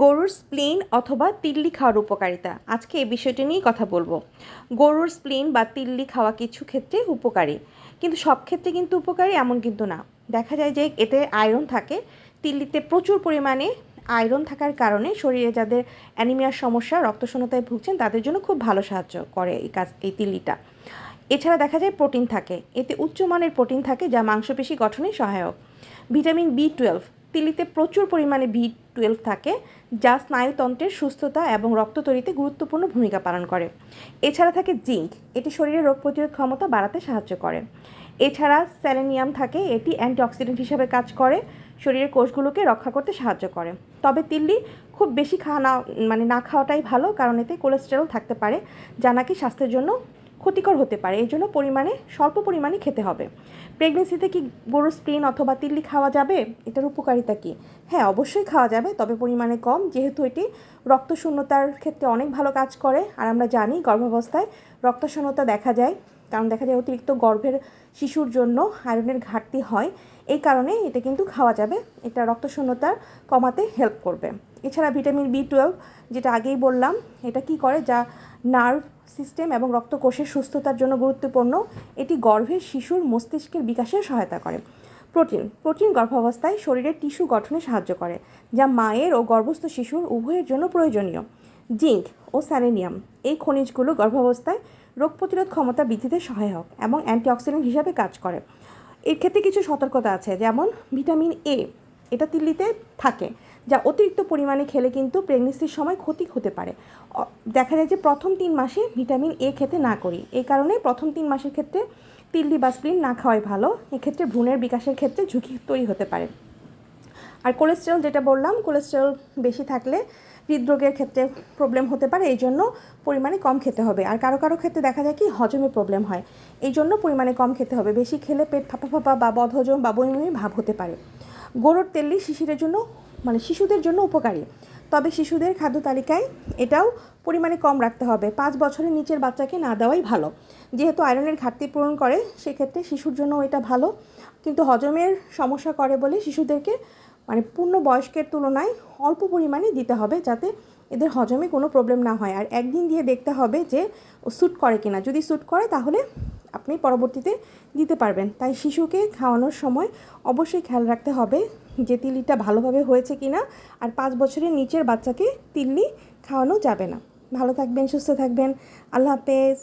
গরুর স্প্লিন অথবা তিল্লি খাওয়ার উপকারিতা। আজকে এই বিষয়টি নিয়েই কথা বলব। গরুর স্প্লিন বা তিল্লি খাওয়া কিছু ক্ষেত্রে উপকারী, কিন্তু সব ক্ষেত্রে কিন্তু উপকারী এমন কিন্তু না। দেখা যায় যে এতে আয়রন থাকে, তিল্লিতে প্রচুর পরিমাণে আয়রন থাকার কারণে শরীরে যাদের অ্যানিমিয়ার সমস্যা, রক্তশূন্যতায় ভুগছেন, তাদের জন্য খুব ভালো সাহায্য করে এই কাজ, এই তিল্লিটা। এছাড়া দেখা যায় প্রোটিন থাকে, এতে উচ্চমানের প্রোটিন থাকে যা মাংসপেশি গঠনে সহায়ক। ভিটামিন বি টুয়েলভ তিলিতে প্রচুর পরিমাণে বি টুয়েলভ থাকে, যা স্নায়ুতন্ত্রের সুস্থতা এবং রক্ত তৈরিতে গুরুত্বপূর্ণ ভূমিকা পালন করে। এছাড়া থাকে জিঙ্ক, এটি শরীরের রোগ প্রতিরোধ ক্ষমতা বাড়াতে সাহায্য করে। এছাড়া স্যালেনিয়াম থাকে, এটি অ্যান্টিঅক্সিডেন্ট হিসাবে কাজ করে, শরীরের কোষগুলোকে রক্ষা করতে সাহায্য করে। তবে তিল্লি খুব বেশি খাওয়া না মানে না খাওয়াটাই ভালো, কারণ এতে কোলেস্টেরল থাকতে পারে, যা নাকি স্বাস্থ্যের জন্য ক্ষতিকর হতে পারে, এই জন্য পরিমাণে, স্বল্প পরিমাণে খেতে হবে। প্রেগনেন্সিতে কি গরুর স্প্রিন অথবা তিল্লি খাওয়া যাবে? এটার উপকারিতা কি? হ্যাঁ অবশ্যই খাওয়া যাবে, তবে পরিমাণে কম। যেহেতু এটি রক্তশূন্যতার ক্ষেত্রে অনেক ভালো কাজ করে, আর আমরা জানি গর্ভাবস্থায় রক্তশূন্যতা দেখা যায়। কারণ দেখা যায় অতিরিক্ত গর্ভের শিশুর জন্য আয়রনের ঘাটতি হয়। এই কারণে এটা কিন্তু খাওয়া যাবে। এটা রক্তশূন্যতা কমাতে হেল্প করবে। এছাড়া ভিটামিন বি টুয়েলভ যেটা আগেই বললাম, এটা কি করে? যা নার্ভ সিস্টেম এবং রক্তকোষের সুস্থতার জন্য গুরুত্বপূর্ণ। এটি গর্ভের শিশুর মস্তিষ্কের বিকাশে সহায়তা করে। প্রোটিন প্রোটিন গর্ভাবস্থায় শরীরের টিস্যু গঠনে সাহায্য করে, যা মায়ের ও গর্ভস্থ শিশুর উভয়ের জন্য প্রয়োজনীয়। জিঙ্ক ও স্যালেনিয়াম এই খনিজগুলো গর্ভাবস্থায় রোগ প্রতিরোধ ক্ষমতা বৃদ্ধিতে সহায়ক এবং অ্যান্টিঅক্সিডেন্ট হিসাবে কাজ করে। এর ক্ষেত্রে কিছু সতর্কতা আছে, যেমন ভিটামিন এ এটা তিল্লিতে থাকে, যা অতিরিক্ত পরিমাণে খেলে কিন্তু প্রেগনেন্সির সময় ক্ষতি হতে পারে। দেখা যায় যে প্রথম তিন মাসে ভিটামিন এ খেতে না করি, এই কারণে প্রথম তিন মাসের ক্ষেত্রে তিল্লি বা স্প্লিন না খাওয়াই ভালো, এক্ষেত্রে ভ্রূণের বিকাশের ক্ষেত্রে ঝুঁকি তৈরি হতে পারে। আর কোলেস্টেরল যেটা বললাম কোলেস্টেরল বেশি থাকলে হৃদরোগের ক্ষেত্রে প্রবলেম হতে পারে, এই জন্য পরিমাণে কম খেতে হবে। আর কারও কারও ক্ষেত্রে দেখা যায় কি, হজমে প্রবলেম হয়। এই জন্য পরিমাণে কম খেতে হবে। বেশি খেলে পেট ফাঁপা ফাঁপা বা বদহজম বা বমি ভাব হতে পারে। গরুর তেল শিশিরের জন্য মানে শিশুদের জন্য উপকারী। তবে শিশুদের খাদ্য তালিকায় এটাও পরিমাণে কম রাখতে হবে। পাঁচ বছরের নিচের বাচ্চাকে না দেওয়াই ভালো। যেহেতু আয়রনের ঘাটতি পূরণ করে, সেক্ষেত্রে শিশুর জন্য এটা ভালো। কিন্তু হজমের সমস্যা করে বলে শিশুদেরকে মানে পূর্ণ বয়স্কের তুলনায় অল্প পরিমাণে দিতে হবে যাতে এদের হজমে কোনো প্রবলেম না হয়। আর একদিন দিয়ে দেখতে হবে যে স্যুট করে কিনা। যদি স্যুট করে, তাহলে আপনি পরবর্তীতে দিতে পারবেন। তাই শিশুকে খাওয়ানোর সময় অবশ্যই খেয়াল রাখতে হবে যে তিল্লিটা ভালোভাবে হয়েছে কি না আর পাঁচ বছরের নিচের বাচ্চাকে তিল্লি খাওয়ানো যাবে না। ভালো থাকবেন, সুস্থ থাকবেন। আল্লাহ হাফেজ।